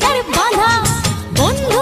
তার বাঁধা। বন্ধু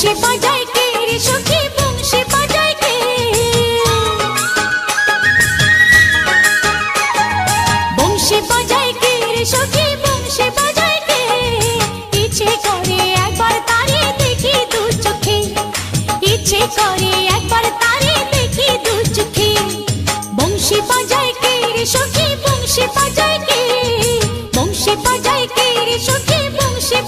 বংশে বাজায় কে রে সখী বংশে বাজায় কে? বংশে বাজায় কে রে সখী বংশে বাজায় কে? ইচ্ছে করে একবার তারে দেখি দু চোখে। ইচ্ছে করে একবার তারে দেখি দু চোখে। বংশে বাজায় কে রে সখী বংশে বাজায় কে? বংশে বাজায় কে রে সখী বংশে